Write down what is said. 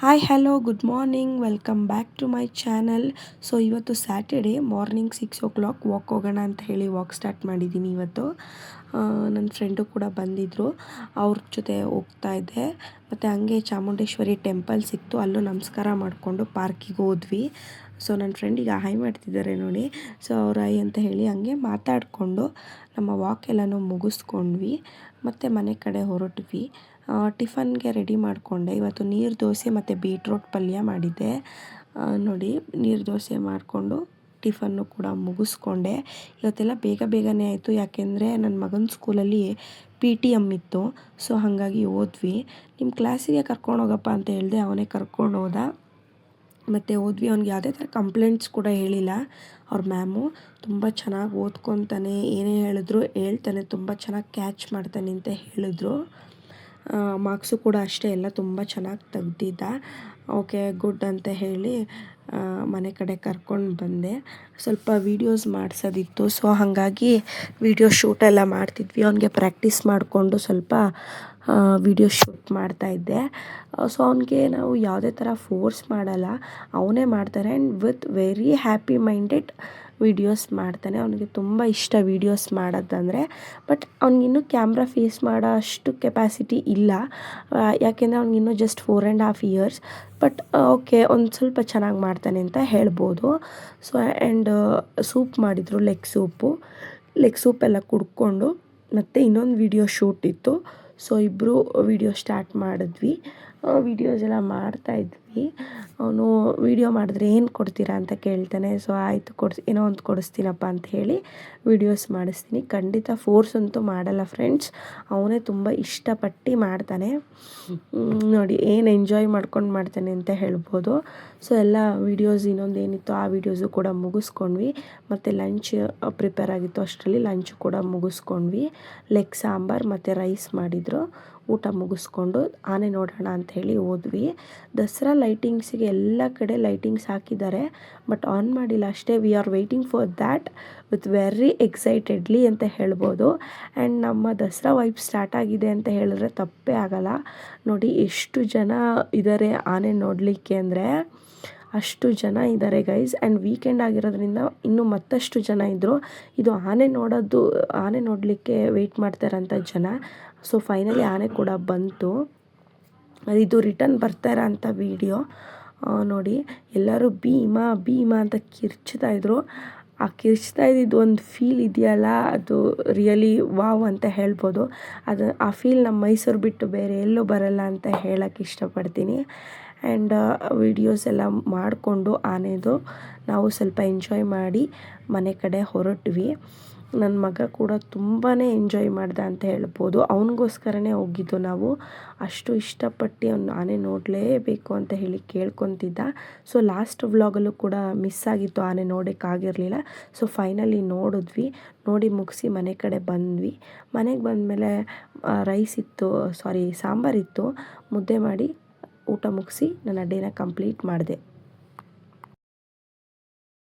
Hi hello good morning welcome back to my channel so ಇವತ್ತು Saturday morning six o'clock walk ಹೋಗೋಣ ಅಂತ ಹೇಳಿ walk start ಮಾಡಿದ್ದೀನಿ ಇವತ್ತು. ನನ್ನ ಫ್ರೆಂಡು ಕೂಡ ಬಂದಿದ್ದರು ಅವ್ರ ಜೊತೆ ಹೋಗ್ತಾ ಇದ್ದೆ. ಮತ್ತು ಹಂಗೆ ಚಾಮುಂಡೇಶ್ವರಿ ಟೆಂಪಲ್ ಸಿಕ್ತು. ಅಲ್ಲೂ ನಮಸ್ಕಾರ ಮಾಡಿಕೊಂಡು ಪಾರ್ಕಿಗೆ ಹೋದ್ವಿ. ಸೊ ನನ್ನ ಫ್ರೆಂಡಿಗೆ ಹೈ ಮಾಡ್ತಿದ್ದಾರೆ ನೋಡಿ. ಸೊ ಅವ್ರ ಐ ಅಂತ ಹೇಳಿ ಹಂಗೆ ಮಾತಾಡಿಕೊಂಡು ನಮ್ಮ ವಾಕ್ ಎಲ್ಲನೂ ಮುಗಿಸ್ಕೊಂಡ್ವಿ. ಮತ್ತು ಮನೆ ಕಡೆ ಹೊರಟ್ವಿ. ಟಿಫನ್ಗೆ ರೆಡಿ ಮಾಡಿಕೊಂಡೆ. ಇವತ್ತು ನೀರು ದೋಸೆ ಮತ್ತು ಬೀಟ್ರೋಟ್ ಪಲ್ಯ ಮಾಡಿದ್ದೆ. ನೋಡಿ ನೀರು ದೋಸೆ ಮಾಡಿಕೊಂಡು ಟಿಫನ್ನು ಕೂಡ ಮುಗಿಸ್ಕೊಂಡೆ. ಇವತ್ತೆಲ್ಲ ಬೇಗ ಬೇಗನೆ ಆಯಿತು. ಯಾಕೆಂದರೆ ನನ್ನ ಮಗನ ಸ್ಕೂಲಲ್ಲಿ ಪಿ ಟಿ ಎಂ ಇತ್ತು. ಸೊ ಹಾಗಾಗಿ ಓದ್ವಿ. ನಿಮ್ಮ ಕ್ಲಾಸಿಗೆ ಕರ್ಕೊಂಡೋಗಪ್ಪ ಅಂತ ಹೇಳಿದೆ ಅವನೇ ಕರ್ಕೊಂಡು ಹೋದ. ಮತ್ತು ಓದ್ವಿ, ಅವ್ನಿಗೆ ಯಾವುದೇ ಥರ ಕಂಪ್ಲೇಂಟ್ಸ್ ಕೂಡ ಹೇಳಿಲ್ಲ. ಅವ್ರ ಮ್ಯಾಮು ತುಂಬ ಚೆನ್ನಾಗಿ ಓದ್ಕೊತಾನೆ, ಏನೇ ಹೇಳಿದ್ರು ಹೇಳ್ತಾನೆ, ತುಂಬ ಚೆನ್ನಾಗಿ ಕ್ಯಾಚ್ ಮಾಡ್ತಾನೆ ಅಂತ ಹೇಳಿದ್ರು. ಮಾರ್ಕ್ಸು ಕೂಡ ಅಷ್ಟೇ, ಎಲ್ಲ ತುಂಬ ಚೆನ್ನಾಗಿ ತೆಗ್ದಿದ್ದ. ಓಕೆ, ಗುಡ್ ಅಂತ ಹೇಳಿ ಮನೆ ಕಡೆ ಕರ್ಕೊಂಡು ಬಂದೆ. ಸ್ವಲ್ಪ ವೀಡಿಯೋಸ್ ಮಾಡಿಸೋದಿತ್ತು ಸೊ ಹಾಗಾಗಿ ವೀಡಿಯೋ ಎಲ್ಲ ಮಾಡ್ತಿದ್ವಿ. ಅವನಿಗೆ ಪ್ರಾಕ್ಟೀಸ್ ಮಾಡಿಕೊಂಡು ಸ್ವಲ್ಪ ವಿಡಿಯೋ ಶೂಟ್ ಮಾಡ್ತಾಯಿದ್ದೆ ಸೊ ಅವನಿಗೆ ನಾವು ಯಾವುದೇ ಥರ ಫೋರ್ಸ್ ಮಾಡಲ್ಲ, ಅವನೇ ಮಾಡ್ತಾರೆ. And with very happy minded videos ಮಾಡ್ತಾನೆ. ಅವನಿಗೆ ತುಂಬ ಇಷ್ಟ ವಿಡಿಯೋಸ್ ಮಾಡೋದಂದರೆ. ಬಟ್ ಅವ್ನಿಗಿನ್ನೂ ಕ್ಯಾಮ್ರಾ ಫೇಸ್ ಮಾಡೋ ಅಷ್ಟು ಕೆಪಾಸಿಟಿ ಇಲ್ಲ ಯಾಕೆಂದರೆ ಅವ್ನಿಗಿನ್ನು just four and half years but okay ಒಂದು ಸ್ವಲ್ಪ ಚೆನ್ನಾಗಿ ಮಾಡ್ತಾನೆ ಅಂತ ಹೇಳ್ಬೋದು. ಸೊ ಆ್ಯಂಡ್ ಸೂಪ್ ಮಾಡಿದರು ಲೆಗ್ ಸೂಪು ಲೆಗ್ ಸೂಪ್ ಎಲ್ಲ ಕುಡ್ಕೊಂಡು ಮತ್ತು ಇನ್ನೊಂದು ವಿಡಿಯೋ ಶೂಟ್ ಇತ್ತು. ಸೊ ಇಬ್ಬರು ವಿಡಿಯೋ ಸ್ಟಾರ್ಟ್ ಮಾಡಿದ್ವಿ. ವೀಡಿಯೋಸ್ ಎಲ್ಲ ಮಾಡ್ತಾಯಿದ್ವಿ ಅವನು ವೀಡಿಯೋ ಮಾಡಿದ್ರೆ ಏನು ಕೊಡ್ತೀರಾ ಅಂತ ಕೇಳ್ತಾನೆ. ಸೊ ಆಯಿತು ಕೊಡ್ಸಿ, ಏನೋ ಒಂದು ಕೊಡಿಸ್ತೀನಪ್ಪ ಅಂತ ಹೇಳಿ ವೀಡಿಯೋಸ್ ಮಾಡಿಸ್ತೀನಿ. ಖಂಡಿತ ಫೋರ್ಸ್ ಅಂತೂ ಮಾಡಲ್ಲ ಫ್ರೆಂಡ್ಸ್ ಅವನೇ ತುಂಬ ಇಷ್ಟಪಟ್ಟು ಮಾಡ್ತಾನೆ. ನೋಡಿ, ಏನು ಎಂಜಾಯ್ ಮಾಡ್ಕೊಂಡು ಮಾಡ್ತಾನೆ ಅಂತ ಹೇಳ್ಬೋದು. ಸೊ ಎಲ್ಲ ವೀಡಿಯೋಸ್ ಇನ್ನೊಂದು ಏನಿತ್ತು ಆ ವೀಡಿಯೋಸು ಕೂಡ ಮುಗಿಸ್ಕೊಂಡ್ವಿ. ಮತ್ತು ಲಂಚ್ ಪ್ರಿಪೇರ್ ಆಗಿತ್ತು ಅಷ್ಟರಲ್ಲಿ ಲಂಚ್ ಕೂಡ ಮುಗಿಸ್ಕೊಂಡ್ವಿ. ಲೆಗ್ ಸಾಂಬಾರು ಮತ್ತು ರೈಸ್ ಮಾಡಿದರು. ಊಟ ಮುಗಿಸ್ಕೊಂಡು ಆನೆ ನೋಡೋಣ ಅಂತ ಹೇಳಿ ಹೋದ್ವಿ. ದಸರಾ ಲೈಟಿಂಗ್ಸಿಗೆ ಎಲ್ಲ ಕಡೆ ಲೈಟಿಂಗ್ಸ್ ಹಾಕಿದ್ದಾರೆ. ಬಟ್ ಆನ್ ಮಾಡಿಲ್ಲ ಅಷ್ಟೇ. We are waiting for that with very excitedly ಅಂತ ಹೇಳ್ಬೋದು. ಆ್ಯಂಡ್ ನಮ್ಮ ದಸರಾ ವೈಪ್ ಸ್ಟಾರ್ಟ್ ಆಗಿದೆ ಅಂತ ಹೇಳಿದ್ರೆ ತಪ್ಪೇ ಆಗಲ್ಲ. ನೋಡಿ, ಎಷ್ಟು ಜನ ಇದ್ದಾರೆ ಆನೆ ನೋಡಲಿಕ್ಕೆ ಅಂದರೆ ಅಷ್ಟು ಜನ ಇದ್ದಾರೆ ಗೈಸ್ ಆ್ಯಂಡ್ ವೀಕೆಂಡ್ ಆಗಿರೋದ್ರಿಂದ ಇನ್ನೂ ಮತ್ತಷ್ಟು ಜನ ಇದ್ದರು ಇದು ಆನೆ ನೋಡೋದು, ಆನೆ ನೋಡಲಿಕ್ಕೆ ವೆಯ್ಟ್ ಮಾಡ್ತಾರಂಥ ಜನ. ಸೊ ಫೈನಲಿ ಆನೆ ಕೂಡ ಬಂತು. ಇದು ರಿಟರ್ನ್ ಬರ್ತಾರಂಥ ವಿಡಿಯೋ ವೀಡಿಯೋ ನೋಡಿ, ಎಲ್ಲರೂ ಭೀಮಾ ಭೀಮಾ ಅಂತ ಕಿರ್ಚ್ತಾ ಇದ್ರು. ಆ ಕಿರ್ಚ್ತಾ ಇದ್ದಿದ್ದು ಒಂದು ಫೀಲ್ ಇದೆಯಲ್ಲ, ಅದು ರಿಯಲಿ ವಾವ್ ಅಂತ ಹೇಳ್ಬೋದು. ಅದು, ಆ ಫೀಲ್ ನಮ್ಮ ಮೈಸೂರು ಬಿಟ್ಟು ಬೇರೆ ಎಲ್ಲೂ ಬರಲ್ಲ ಅಂತ ಹೇಳೋಕ್ಕೆ ಇಷ್ಟಪಡ್ತೀನಿ. ಆ್ಯಂಡ್ ವೀಡಿಯೋಸ್ ಎಲ್ಲ ಮಾಡಿಕೊಂಡು ಆನೆದು ನಾವು ಸ್ವಲ್ಪ ಎಂಜಾಯ್ ಮಾಡಿ ಮನೆ ಕಡೆ ಹೊರಟ್ವಿ. ನನ್ನ ಮಗ ಕೂಡ ತುಂಬಾ ಎಂಜಾಯ್ ಮಾಡ್ದೆ ಅಂತ ಹೇಳ್ಬೋದು. ಅವನಿಗೋಸ್ಕರನೇ ಹೋಗಿದ್ದು ನಾವು. ಅಷ್ಟು ಇಷ್ಟಪಟ್ಟು ಅವ್ನು ಆನೆ ನೋಡಲೇಬೇಕು ಅಂತ ಹೇಳಿ ಕೇಳ್ಕೊತಿದ್ದ. ಸೊ ಲಾಸ್ಟ್ ವ್ಲಾಗಲ್ಲೂ ಕೂಡ ಮಿಸ್ ಆಗಿತ್ತು ಆನೆ ನೋಡೋಕ್ಕಾಗಿರಲಿಲ್ಲ. ಸೊ ಫೈನಲಿ ನೋಡಿದ್ವಿ. ನೋಡಿ ಮುಗಿಸಿ ಮನೆ ಕಡೆ ಬಂದ್ವಿ. ಮನೆಗೆ ಬಂದಮೇಲೆ ರೈಸ್ ಇತ್ತು ಸಾರಿ ಸಾಂಬಾರಿತ್ತು ಮುದ್ದೆ ಮಾಡಿ ಊಟ ಮುಗಿಸಿ ನನ್ನ ಡೇನ ಕಂಪ್ಲೀಟ್ ಮಾಡಿದೆ.